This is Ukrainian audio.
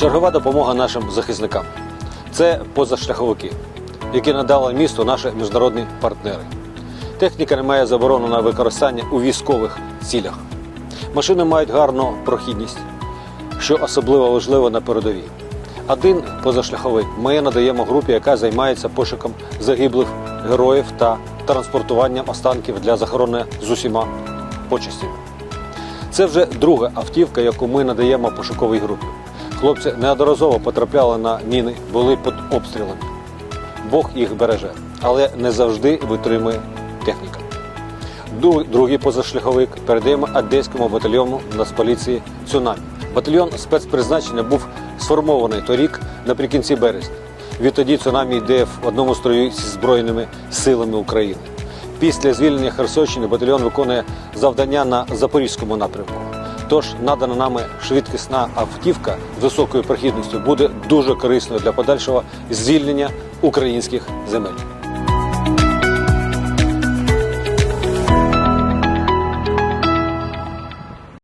Чергова допомога нашим захисникам. Це позашляховики, які надали місту наші міжнародні партнери. Техніка не має заборону на використання у військових цілях. Машини мають гарну прохідність, що особливо важливо на передовій. Один позашляховик ми надаємо групі, яка займається пошуком загиблих героїв та транспортуванням останків для захоронення з усіма почестями. Це вже друга автівка, яку ми надаємо пошуковій групі. Хлопці неодноразово потрапляли на міни, були під обстрілами. Бог їх береже, але не завжди витримує техніка. Другий позашляховик передаємо Одеському батальйону Нацполіції «Цунамі». Батальйон спецпризначення був сформований торік наприкінці березня. Відтоді «Цунамі» йде в одному строю зі Збройними силами України. Після звільнення Херсонщини батальйон виконує завдання на Запорізькому напрямку. Тож надана нами швидкісна автівка з високою прохідністю буде дуже корисною для подальшого звільнення українських земель.